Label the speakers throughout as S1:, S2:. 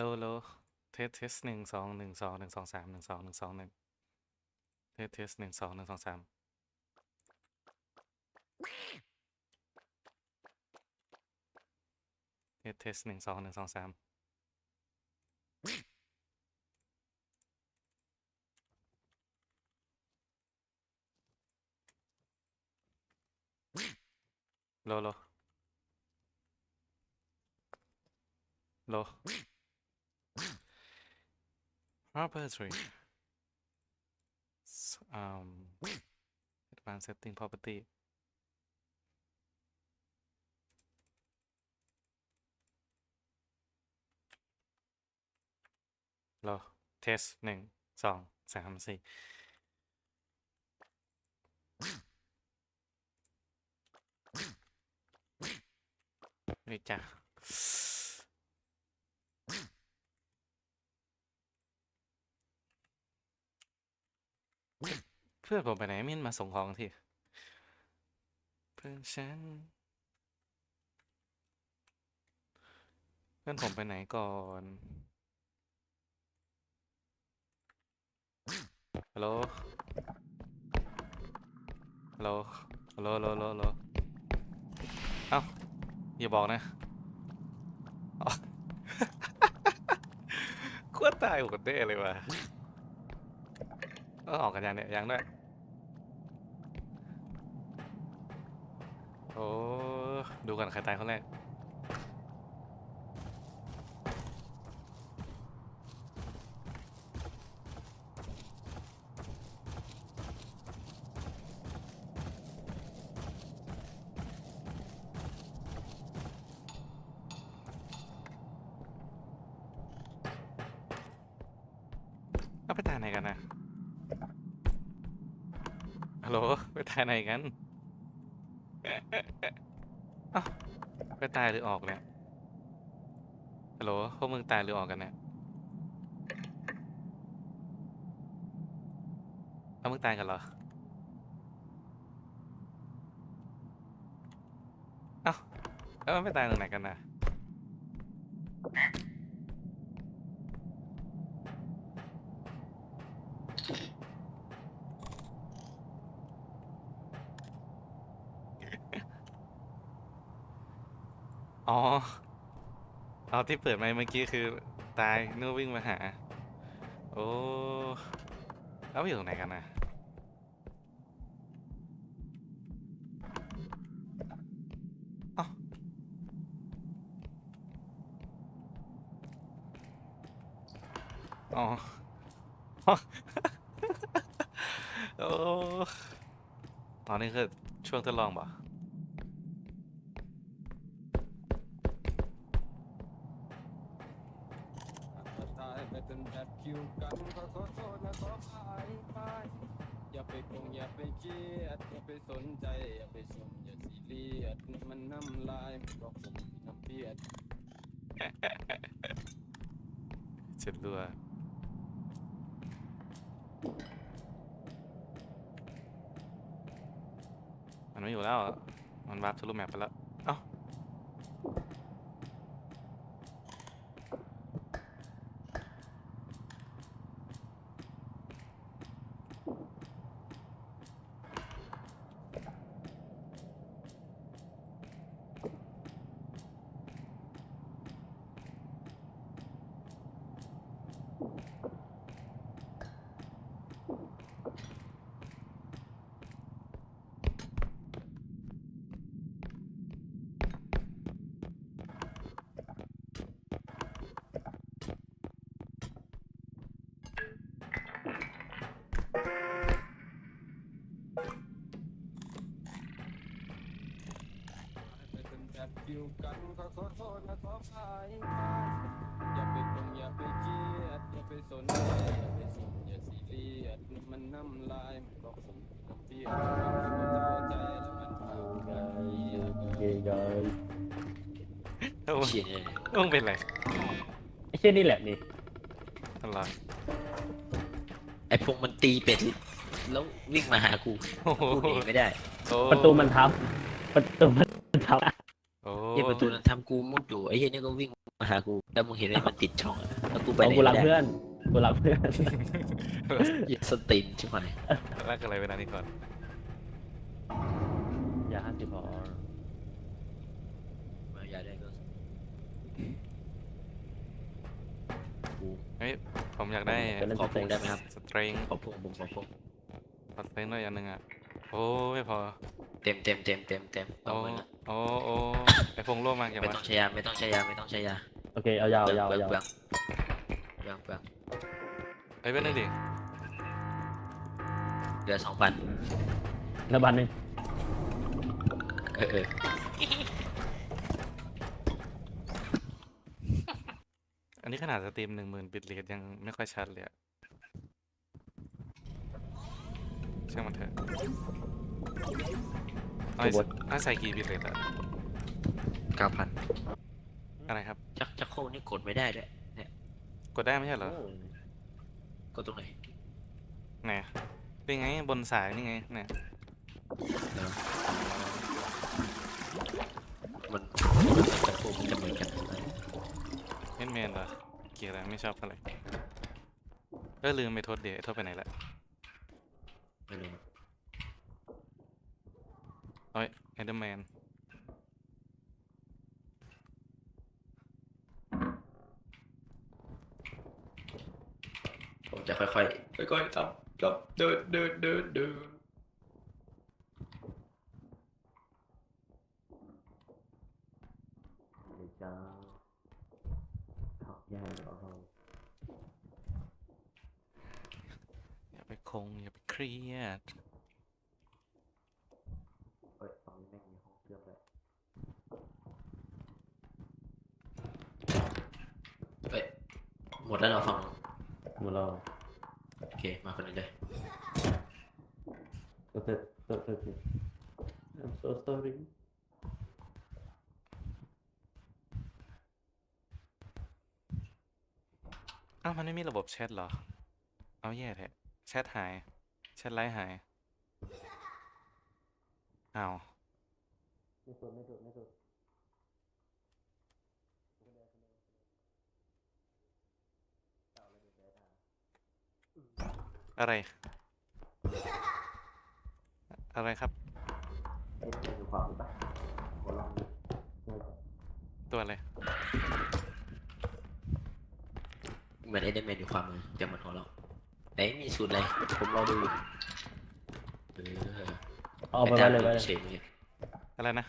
S1: โลโลเทสเทสหนึ่งสองหนึ่งสองหนึ่งสองสามหนึ่งสองหนึ่งสองหนึ่งเทสเทสหนึ่งสองหนึ่งสองสามเทสเทสหนึ่งสองหนึ่งสองสามโลโลโล property S- um advanced setting property รอเทสหนึ่งสองสามสี่นี่จ้ะ พื่อนผมไปไหนมินมาส่งของทีเพื่อนฉัน เพื่อนผมไปไหนก่อนฮัลโหลฮัลโหลฮัลโหลฮัลโหลฮัลโหลเอ้าอย่าบอกนะอ๋อกลัวตายหมดได้เลยว่ะก็ออกกันยังเนี่ยยังด้วย อ้ดูกันใครตายคนแรกเอาไปตายไหนกันนะฮัลโหลไปตายไหนกัน อ้าไปตายหรือออกเนี่ยฮัลโหลพวกมึงตายหรือออกกันเนี่ยเอามึงตายกันเหรอเอ้าแล้วมันไปตายตรงไหนกันนะ อ๋อเอาที่เปิดไมค์เมื่อกี้คือตายนึกว่าวิ่งมาหา โอ้แล้วไปอยู่ตรงไหนกันนะเอ้าอ๋อโอ้ตอนนี้คือช่วงทดลองป่ะ
S2: ไปคงอย่าไปเครียดอย่าไปสนใจอย่าไปชมอย่าซีเรียสมันน้ำลายมันบอกผมน้ำเปียด
S1: เจ็ดรัวมันไม่อยู่แล้ว มันวาร์ปทะลุแมปไปแล้ว
S2: จนแอบคิวกันขอขอโทษนะขออายไปอย่าไปคงอย่าไปเครียดอย่าไปสนใจอย่าไปสนอย่าซีเรียสมันน้ำลายมันบอกผมน้ำเปียกมันเข้าใจแล้วมันเอาไป
S3: เย้ย
S1: เอ้ามึง
S4: เชี่ย
S1: มึงเป็นไร
S3: ไอ้เช่นนี่แหละนี่
S1: อะไร
S4: ไอ้พวกมันตีเป็ดแล้ววิ่งมาหากู
S1: โอ้โห
S4: กูหนีไม่ได้
S1: โอ้
S3: ประตูมันทับประตูมันทับ
S1: โอ้
S4: เหี้ยประตูนั้นทำกูมุดอยู่ไอ้เหี้ยนี่ก็วิ่งมาหากูแล้วมึงเห็นไอ้มันติดช่องอะแล้วกูไป
S3: เอา
S4: ไหน
S3: กูรัก
S4: ไม่ได้
S3: เพื่อนกูรักเพื่อน
S4: อย่าสตินใช่ไหม
S1: รักอะไรเวลานี้ก่อน
S3: อย่าห้าสิบพอ
S4: มาอย่าได้ก็กู
S1: เฮ้ยผมอยากได้
S3: จะเล่น
S4: ขอ
S3: ส
S4: พ
S3: เต็
S4: ง
S3: ง
S4: ได้ไหมครับ
S1: สตริง
S4: ขอพงผมขอพง
S1: สตริงด้วยอันหนึ่งอะ โอ้ไม่พอ
S4: เต็มเต็มเต็มเต็มเต็มต้อ
S1: โอ้
S4: งเลยนะ
S1: โอ้โอ้ไอพงโล่มากอย่าง
S4: ไม่
S1: วะ
S4: ต้องใช้ยาไม่ต้องใช้ยาไม่ต้องใช้ยา
S3: โอเคเอายาว
S4: เปลื
S3: ยาว
S4: อง
S3: ยาว
S4: เปลืองเปลืองเปลือง
S1: ไอ้เว้นนั่นดิ
S4: เหลือสองพัน
S3: แล้วบันหนึ่ง
S4: เออเออ
S1: อันนี้ขนาดสตรีมหนึ่งหมื่นบิตเรทยังไม่ค่อยชัดเลยอะ ช่างมันเถอะเอาให้เอาใส่กี่บิตเรทอะ
S4: เก้าพัน
S1: อะไรครับ
S4: จักจักโคนี่กดไม่ได้ด้วยเนี่ย
S1: กดได้ไม่ใช่เหรอ
S3: โอ้
S4: กดตรงไหน
S1: ไหนเป็นไงบนสายนี่ไงเนี่ย
S4: มันจักโคมันจะเหมือนกัน
S1: เมนเมนเหรอเกลียดอะไรไม่ชอบอะไรเออลืมไปโทษเดี๋ยวโทษไปไหนละ
S4: ไม่รู้
S1: เอ้ยไอเดอร์แมน
S4: ผมจะค่อยๆค่อยๆทำครับเดินเดินเดินเดิน
S3: เดี๋ยวจะถักใหญ่เอาเรา
S1: อย่า ไปคงอย่าไปเครียด
S3: เอ้ยตอนนี้แม่งมีห้องเครื่องเลย
S4: เอ้ยหมดแล้วเราฟัง
S3: หมดแล้ว
S4: โอเค มาคนนี้เลย
S3: ก็เสร็จก็เสร็จ I'm so sorry
S1: อ้าวมันไม่มีระบบแชทเหรอ เอาแย่แท้ แชทหาย แชทไลฟ์หาย อ้าว
S3: ไม่สุดไม่สุดไม่สุด
S1: อะไร อะไรครับ
S3: เอ็ดเป็นความรู้ปะขอลองดู
S1: ตัวอะไร
S4: เหมือนไอเดนแมนอยู่ความมือจะเหมือนของเรา ไหนมีสูตรอะไรผมรอดูอยู่เออ
S3: เอาไปไว้เลยไว้เลย
S4: เฉยเลย
S1: อะไรนะ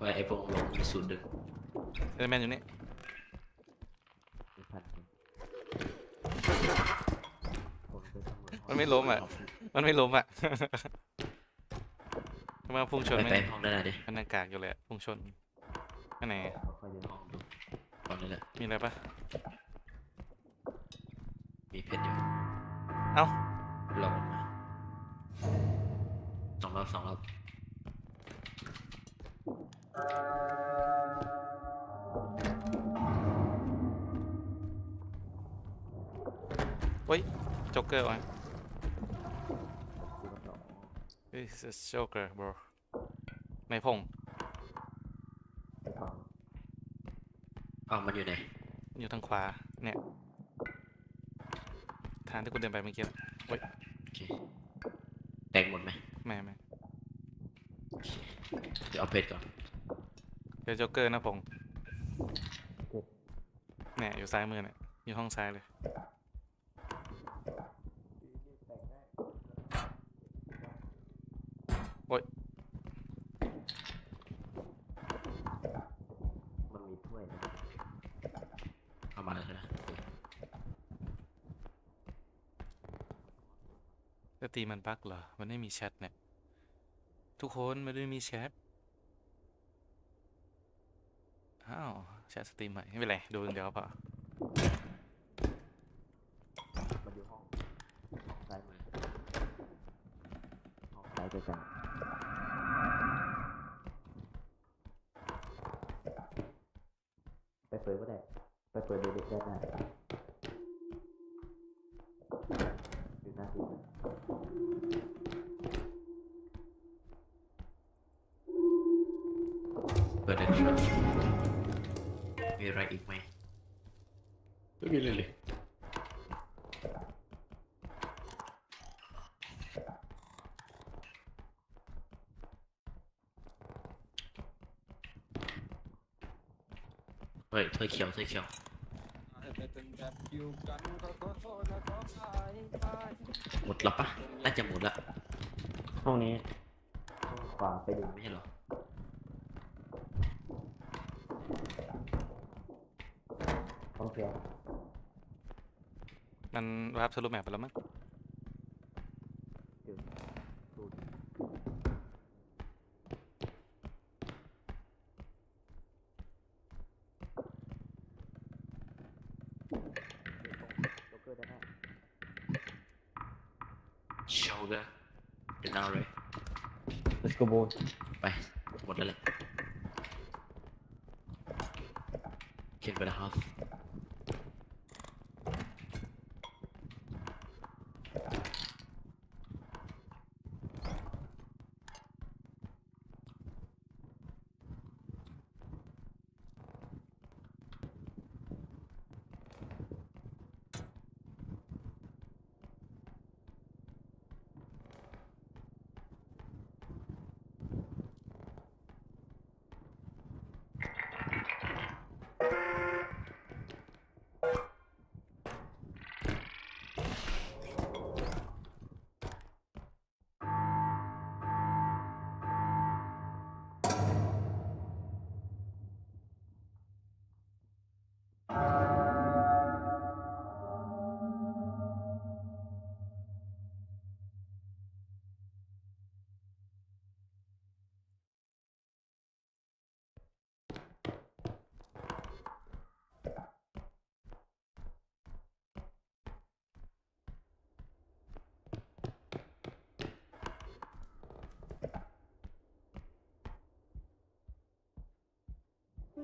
S4: ว่าไอพวกลงมีสูตรดึง
S1: เออแมนอยู่นี่มันไม่ล้มอะ มันไม่ล้มอะ ทำไมพุ่งชน
S4: ไป
S1: ไม่
S4: ไปห้องด้านหน้าดิ
S1: มันอากาศอยู่เลยอะพุ่งชนอันไหน
S4: ห้องดูห้องนั่นแหละ
S1: มีอะไรปะ
S4: มีเพชรอยู่
S1: เอ้า
S4: ลองมันมาสองรอบสองรอบ
S1: จ็อกเกอร์วะ This is Joker bro ไม่พง
S4: อ้าวมันอยู่ไหน
S1: อยู่ทางขวา เนี่ยทางที่คุณเดินไปเมื่อกี้
S4: โอเคแตกหมดไหม
S1: ไม่ไม่
S4: เดี๋ยวเอาเพชรก่อน
S1: เจอจ็อกเกอร์นะพงเนี่ยอยู่ซ้ายมือเนี่ยอยู่ห้องซ้ายเลย
S3: มันมีถ้วยนะ
S4: เอามาแล้วใช่ไหม
S1: จะ ตีมันบั๊กเหรอ มันไม่มีแชทเนี่ย ทุกคนมันไม่มีแชท อ้าวแชทสตรีมใหม่ไม่เป็นไร ดูอย่างเดียวพอ
S3: มันอยู่ห้องห้องซ้ายมือห้องซ้ายด้วยกันไปเปิดก็ได้ ไปเปิดเด็กๆได้
S4: เปิดได้มีอะไรอีกไหมไม่มีเลยเลย เฮ้ยถ้วยเขียวถ้วยเขียว
S2: แต่เป็นแบบเดียวกันก็ขอโทษนะขออภัยไป
S4: หมดแล้วปะน่าจะหมดละ
S3: ห้องนี้ขวาไปดู
S4: ไม่ใช่เหรอ
S3: ห้อง เขียว
S1: มันวาร์ปทะลุแมปไปแล้วมั้ง
S3: โจ๊กเกอร์ได้ไหม
S4: โชว์กันเดี๋ยวเอาเลย
S3: Let's go boy
S4: ไปหมดแล้วแหละขึ้นไป
S3: you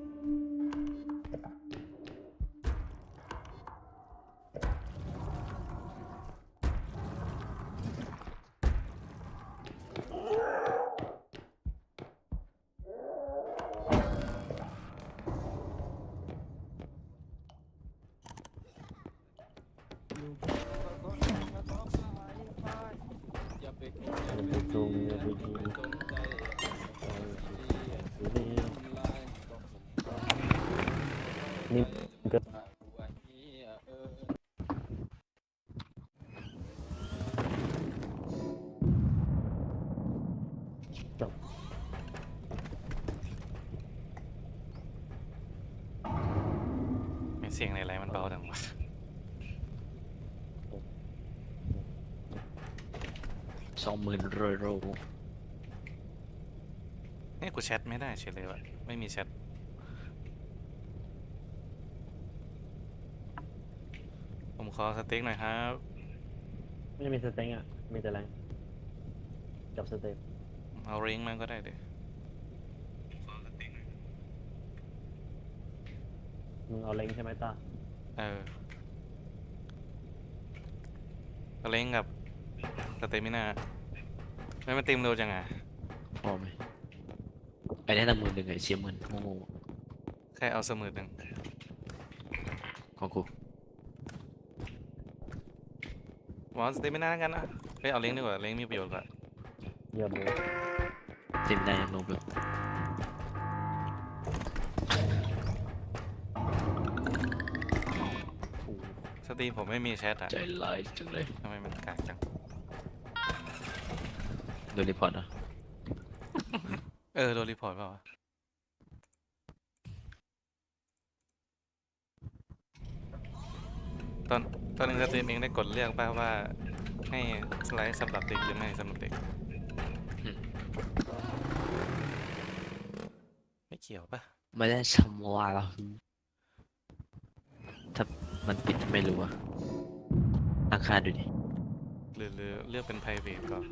S3: Thank you.
S2: สีย
S1: งอะไรๆมันเบาจังวะ
S4: สองหมื่นโรยโร
S1: นี่กูแชทไม่ได้เฉยเลยวะไม่มีแชทผมขอสเต็กหน่อยครับ
S3: ไม่ได้มีสเต็งอะ มีแต่แรงกับสเต็ก
S1: เอาริงมันก็ได้เดี๋ย
S3: มึงเอาเล้งใช่ไหมตา
S1: เออเอาริงกับสเตมิน่าไม่มาติมเร็วจังอะ
S4: พอไหมไอ้ได้ตั้งหมื่นหนึ่งไอ้เสียหมื่นโง่
S1: แค่เอาเสมอหนึ่ง
S4: ๆของกู
S1: วอลสเตมิน่ากันนะเฮ้ยเอาลิงก์ดีกว่าลิงก์มีประโยชน์กว่า
S3: เยี่ยมเลย
S4: เต็มได้ยังลงไป
S1: ตรีมผมไม่มีแชทอะ
S4: ใจลายจังเลย
S1: ทำไมมันกากจัง
S4: โดนรีพอร์ตอะ
S1: เออโดนรีพอร์ตเปล่าวะตอนตอนนึงสตรีมเองได้กดเลือกป่ะว่า ให้สไลด์สำหรับเด็กหรือไม่สำหรับเด็ก ไม่เกี่ยวป่ะ
S4: ไม่ได้ชำว่าหรอกถ้า มันปิดไม่รู้อะราคาดูดิ
S1: หรือหรือเลือกเป็น private ก่อน